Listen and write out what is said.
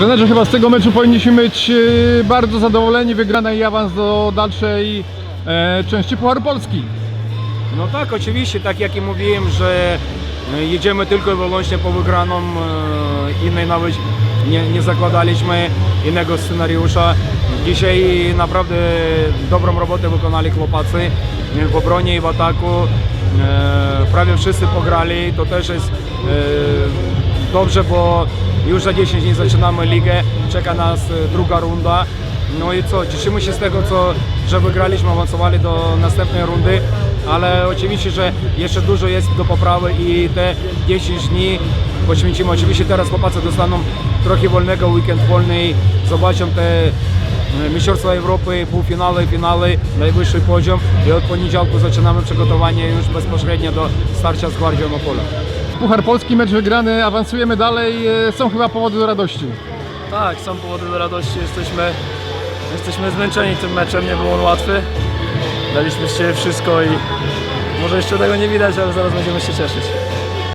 Trenerze, chyba z tego meczu powinniśmy być e, bardzo zadowoleni. Wygrana i awans do dalszej e, części Pucharu Polski. No tak, oczywiście, tak jak i mówiłem, że e, jedziemy tylko i wyłącznie po wygraną, innej nawet nie, nie zakładaliśmy innego scenariusza. Dzisiaj naprawdę dobrą robotę wykonali chłopacy w obronie i w ataku. Prawie wszyscy pograli, to też jest dobrze, bo już za 10 dni zaczynamy ligę, czeka nas e, druga runda. No i co, cieszymy się z tego, co, że wygraliśmy, awansowali do następnej rundy, ale oczywiście, że jeszcze dużo jest do poprawy i te 10 dni poświęcimy. Oczywiście teraz chłopacy dostaną trochę wolnego, weekend wolny, zobaczą te e, Mistrzostwa Europy, półfinały, finały, najwyższy poziom i od poniedziałku zaczynamy przygotowanie już bezpośrednio do starcia z Gwardią Opola. Puchar Polski, mecz wygrany, awansujemy dalej. E, są chyba powody do radości. Tak, są powody do radości. Jesteśmy, jesteśmy zmęczeni tym meczem, nie był on łatwy. Daliśmy siebie wszystko i może jeszcze tego nie widać, ale zaraz będziemy się cieszyć.